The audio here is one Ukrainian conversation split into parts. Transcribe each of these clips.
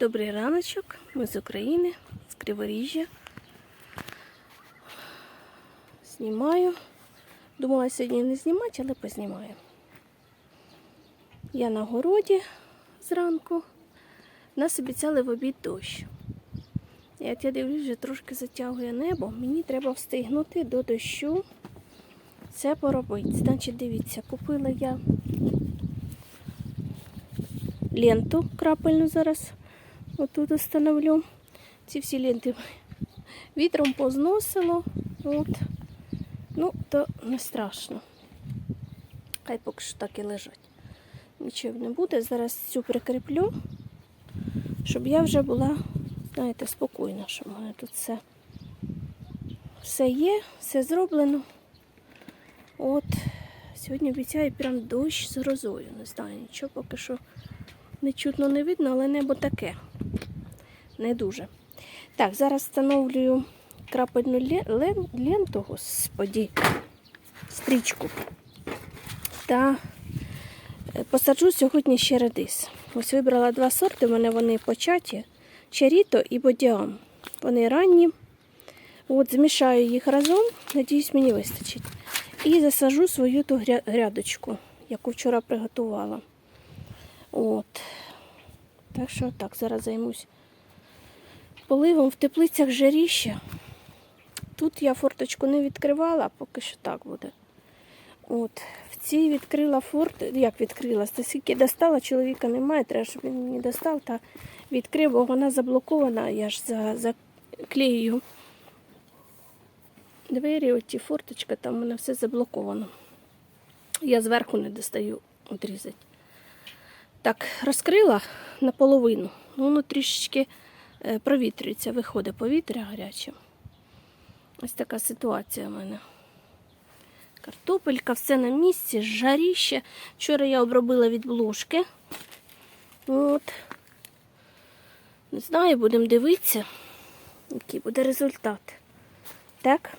Добрий раночок, ми з України, з Криворіжжя. Знімаю. Думала сьогодні не знімати, але познімаю. Я на городі зранку. Нас обіцяли в обід дощ. От я дивлюсь, вже трошки затягує небо. Мені треба встигнути до дощу це поробити. Значить, дивіться, купила я ленту крапельну зараз. Отут встановлю. Ці всі ленти вітром позносило. От. Ну, то не страшно. Хай поки що так і лежать. Нічого не буде. Зараз цю прикріплю, щоб я вже була, знаєте, спокійна, що в мене тут все, все є, все зроблено. От, сьогодні обіцяю прям дощ з грозою. Не знаю, нічого поки що не чутно не видно, але небо таке. Не дуже. Так, зараз встановлюю крапельну ленту, господі, стрічку. Та е, посаджу сьогодні ще редис. Ось вибрала два сорти, у мене вони початі. Чаріто і бодіам. Вони ранні. От змішаю їх разом, надіюсь, мені вистачить. І засажу свою ту грядочку, яку вчора приготувала. От. Так що так, зараз займусь поливом в теплицях жаріще. Тут я форточку не відкривала, поки що так буде. От. В цій відкрила форт, як відкрила, скільки достала, чоловіка немає, треба, щоб він мені достав та відкрив, бо вона заблокована, я ж за, заклею двері, оті форточка, там мене все заблоковано. Я зверху не достаю відрізати. Так, розкрила наполовину. Ну, Воно трішечки провітрюється, виходить повітря гаряче. Ось така ситуація в мене. Картопелька, все на місці, жаріще. Вчора я обробила від блошки. От. Не знаю, будемо дивитися, який буде результат. Так.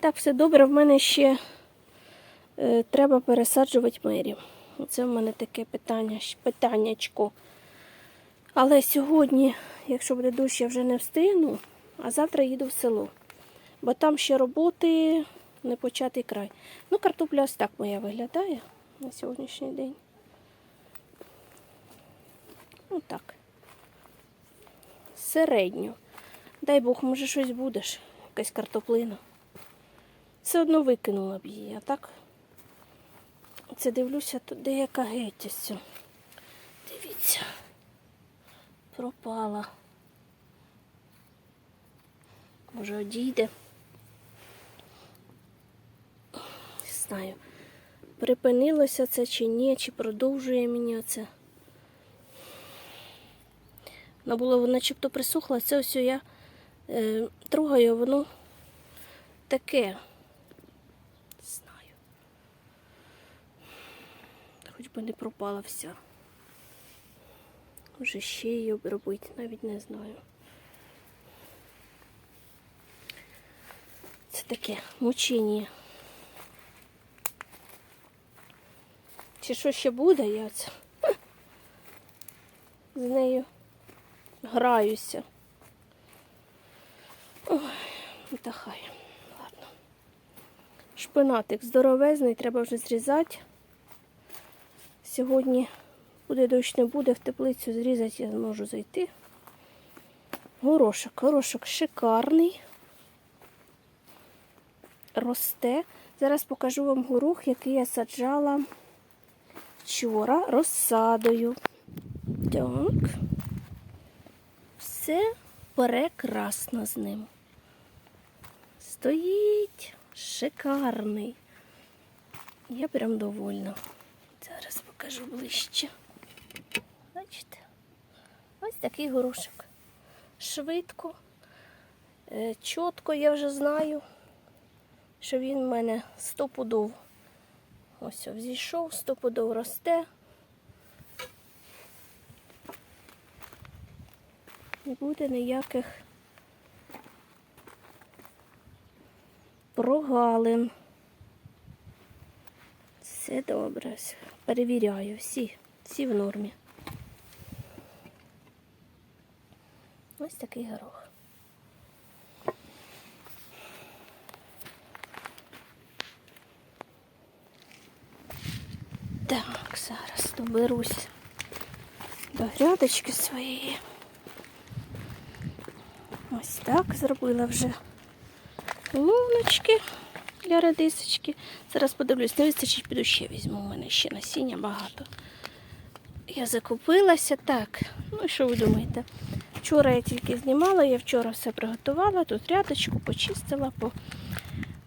Так, все добре. В мене ще е, треба пересаджувати мерів. Оце в мене таке питання, питаннячко. Але сьогодні, якщо буде дощ, я вже не встигну, а завтра їду в село. Бо там ще роботи не початий край. Ну, картопля ось так моя виглядає на сьогоднішній день. Ну так. Середньо. Дай Бог, може щось будеш, якась картоплина. Все одно викинула б її, а так. Це дивлюся, тут деяка геть ось. ця. Дивіться. Пропала. Може одійде. Не знаю, припинилося це чи ні, чи продовжує мені оце. Воно було начебто присохло, це ось я е, трогаю, воно таке. Знаю. Хоч би не пропала вся. Може ще її обробити, навіть не знаю. Це таке мучення. Чи що ще буде, я це з нею граюся. Ой, ну. Ладно. Шпинатик здоровезний, треба вже зрізати. Сьогодні буде дощ не буде, в теплицю зрізати я зможу зайти. Горошок, горошок шикарний. Росте. Зараз покажу вам горох, який я саджала вчора розсадою. Так. Все прекрасно з ним. Стоїть шикарний. Я прям довольна. Зараз покажу ближче. Бачите? Ось такий горошок. Швидко, е, чітко я вже знаю, що він в мене стопудов. Ось взійшов, стопудов росте. Не буде ніяких прогалин. Все добре. Перевіряю, всі, всі в нормі. Ось такий горох. Так, зараз доберусь до грядочки своєї. Ось так зробила вже луночки для редисочки. Зараз подивлюсь, не вистачить, піду ще візьму. У мене ще насіння багато. Я закупилася так. Ну і що ви думаєте? Вчора я тільки знімала, я вчора все приготувала, тут рядочку почистила, по,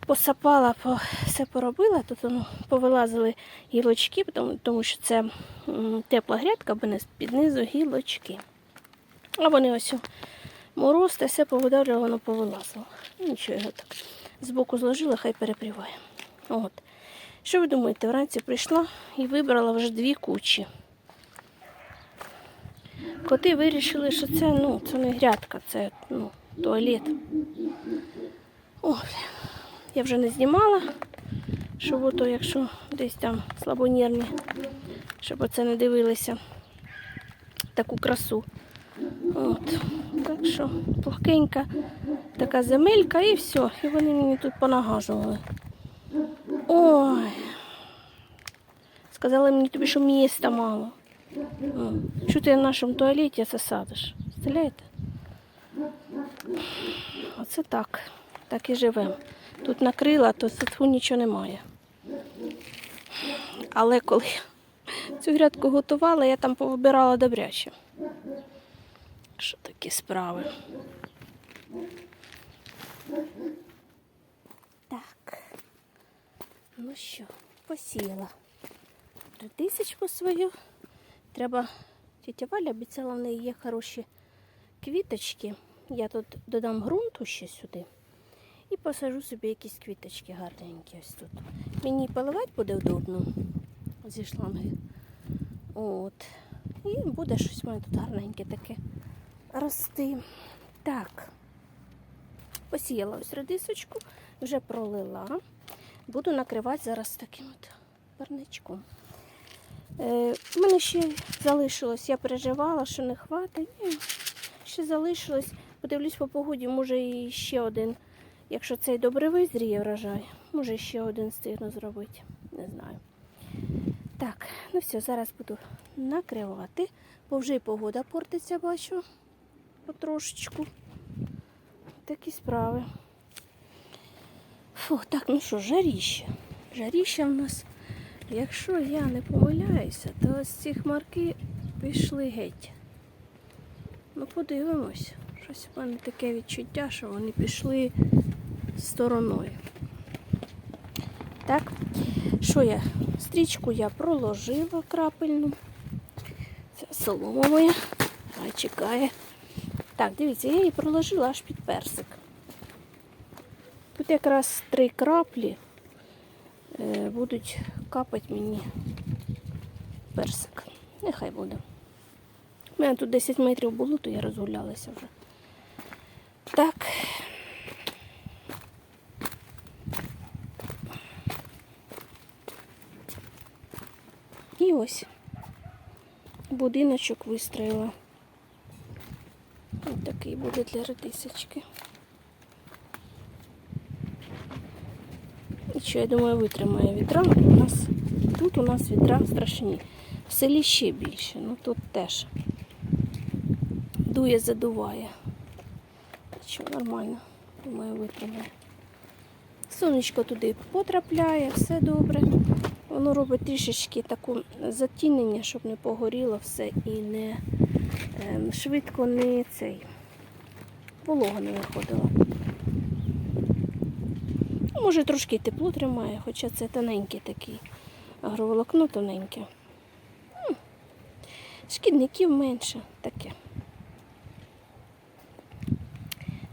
посапала, по, все поробила. Тут ну, повилазили гілочки, тому, що це тепла грядка, бо не під низу гілочки. А вони ось мороз та все повидавлювало, воно повилазило. Ну, Нічого його так збоку зложила, хай перепріває. От. Що ви думаєте, вранці прийшла і вибрала вже дві кучі. Коти вирішили, що це, ну, це не грядка, це ну, туалет. О, я вже не знімала, щоб ото, якщо десь там слабонервні, щоб оце не дивилися таку красу. От. Так що плохенька така земелька і все. І вони мені тут понагажували. Ой. Сказали мені тобі, що міста мало. Що ти в нашому туалеті це садиш? Оце так. Так і живемо. Тут накрила, то тут нічого немає. Але коли цю грядку готувала, я там повибирала добряче. Що такі справи? Так. Ну що, посіяла редисочку свою. Треба, тітя Валя обіцяла, в неї є хороші квіточки. Я тут додам ґрунту ще сюди і посажу собі якісь квіточки гарненькі ось тут. Мені поливати буде удобно зі шланги. От. І буде щось в мене тут гарненьке таке рости. Так. Посіяла ось редисочку, вже пролила. Буду накривати зараз таким от парничком. Е, в мене ще залишилось, я переживала, що не хватить. Ще залишилось. Подивлюсь по погоді, може і ще один. Якщо цей добре визріє врожай, може ще один встигну зробити. Не знаю. Так, ну все, зараз буду накривати, бо вже й погода портиться, бачу потрошечку. Такі справи. Фу, так, ну що, жаріще. Жаріще в нас. Якщо я не помиляюся, то ось ці хмарки пішли геть. Ну, подивимось. Щось в мене таке відчуття, що вони пішли стороною. Так, що я? Стрічку я проложила крапельну. Це солома моя. Хай чекає. Так, дивіться, я її проложила аж під персик. Тут якраз три краплі будуть капати мені персик. Нехай буде. У мене тут 10 метрів було, то я розгулялася вже. Так. І ось будиночок вистроїла. Ось такий буде для редисочки. Що, я думаю, витримає вітра. У нас тут у нас вітра страшні. В селі ще більше, ну тут теж дує, задуває. Що нормально, думаю, витримає. Сонечко туди потрапляє, все добре. Воно робить трішечки таку затінення, щоб не погоріло все і не ем, швидко не цей волога не виходила. Може трошки тепло тримає, хоча це тоненький такий агроволокно тоненьке. Шкідників менше таке.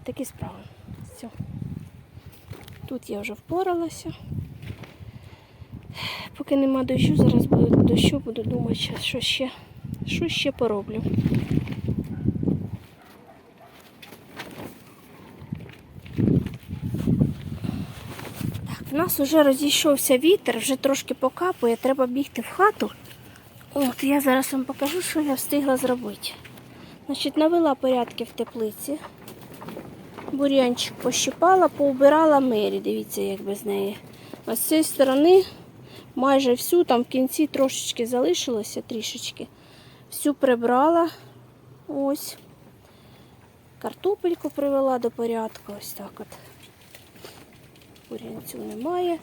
Такі справи. Все. Тут я вже впоралася. Поки нема дощу, зараз буде дощу, буду думати, що ще, що ще пороблю. Так, в нас вже розійшовся вітер, вже трошки покапує, треба бігти в хату. От я зараз вам покажу, що я встигла зробити. Значить, навела порядки в теплиці. Бур'янчик пощипала, поубирала мері. Дивіться, як без неї. А з цієї сторони майже всю, там в кінці трошечки залишилося, трішечки. Всю прибрала. Ось. Картопельку привела до порядку. Ось так от. Бур'янцю немає.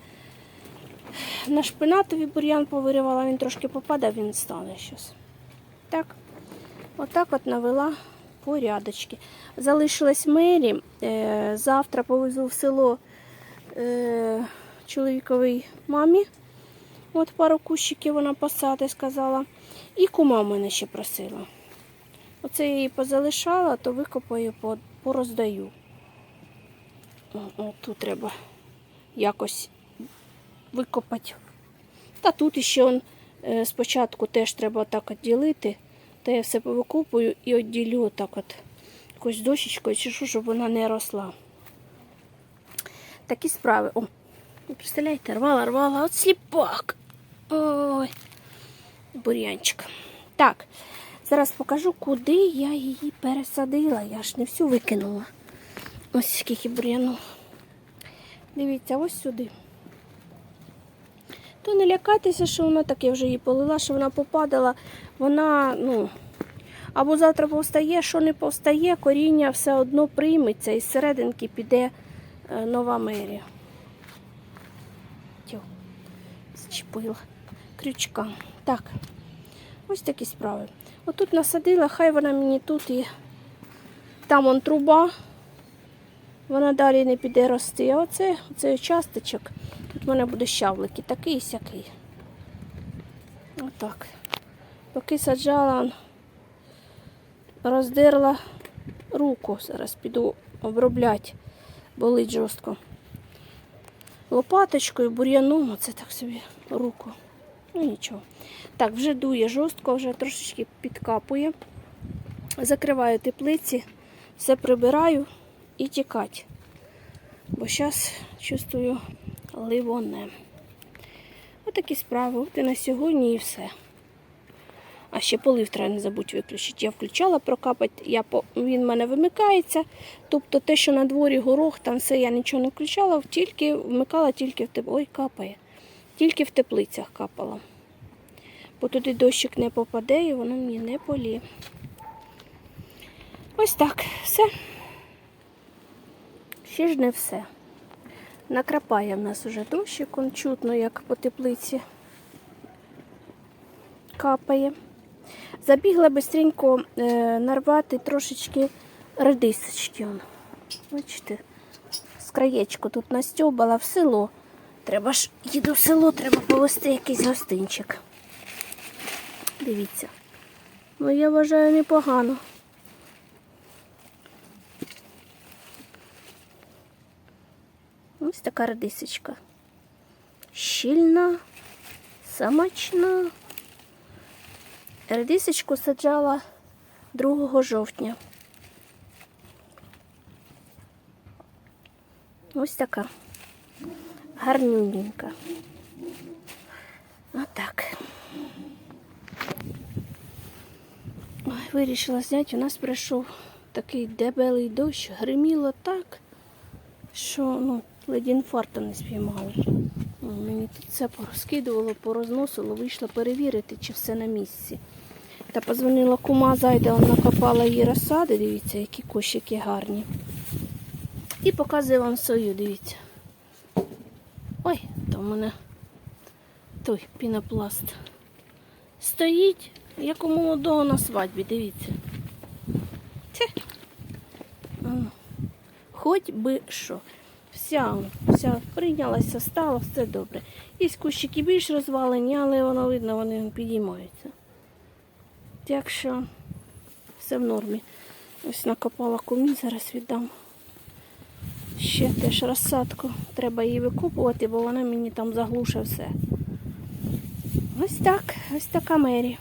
На шпинатові бур'ян повиривала, він трошки попадав, він стане щось. Так. Отак от навела порядочки. Залишилась мері. Е, завтра повезу в село е, чоловіковій мамі. От пару кущиків вона посади сказала. І кума мене ще просила. Оце я її позалишала, то викопаю, пороздаю. О, о, тут треба якось викопати. Та тут іще он, е, спочатку теж треба так от ділити. Та я все повикопую і відділю отак от якось дощечкою чи що, щоб вона не росла. Такі справи. О, ви представляєте, рвала, рвала, от сліпак. Ой, бур'янчик. Так, зараз покажу, куди я її пересадила. Я ж не всю викинула. Ось скільки бур'яну. Дивіться, ось сюди. То не лякайтеся, що вона так, я вже її полила, що вона попадала. Вона, ну, або завтра повстає, що не повстає, коріння все одно прийметься і з серединки піде е, нова мерія. Тьо, зчепила крючка. Так, ось такі справи. Отут насадила, хай вона мені тут і там он труба. Вона далі не піде рости. А оце, оцей участочок, тут в мене буде щавлики, такий і сякий. Отак. Поки саджала, роздерла руку. Зараз піду обробляти, болить жорстко. Лопаточкою, бур'яном, оце так собі руку. Ну нічого. Так, вже дує жорстко, вже трошечки підкапує. Закриваю теплиці, все прибираю і тікати. Бо зараз чувствую ливоне. Отакі справи. От і на сьогодні і все. А ще полив треба не забудь виключити. Я включала прокапати, я він в мене вимикається. Тобто те, що на дворі горох, там все я нічого не включала, тільки вмикала тільки в теплицях. Ой, капає. Тільки в теплицях капала. Бо туди дощик не попаде і воно мені не поліє. Ось так, все. Ще ж не все. Накрапає в нас уже дощик, он чутно, як по теплиці капає. Забігла бистренько е, нарвати трошечки редисочки. Бачите, з краєчку тут настьобала в село. Треба ж їду в село, треба повезти якийсь гостинчик. Дивіться. Ну, я вважаю непогано. Ось така редисочка. Щільна, самачна. Редисочку саджала 2 жовтня. Ось така. Гарнюненька. Отак. Ой, вирішила зняти. У нас прийшов такий дебелий дощ, гриміло так, що ну, ледь інфаркту не спіймали. Ну, Мені тут все порозкидувало, порозносило, вийшла перевірити, чи все на місці. Та позвонила кума, зайде, вона накопала її розсади, дивіться, які кущики гарні. І показую вам свою, дивіться. Ой, то в мене той пінопласт. Стоїть, як у молодого на свадьбі, дивіться. Це. Хоч би що. Вся, вся прийнялася, стала, все добре. Є кущики більш розвалені, але воно видно, вони підіймаються. Так що все в нормі. Ось накопала кумі, зараз віддам. Ще теж розсадку. Треба її викопувати, бо вона мені там заглушить все. Ось так, ось така мері.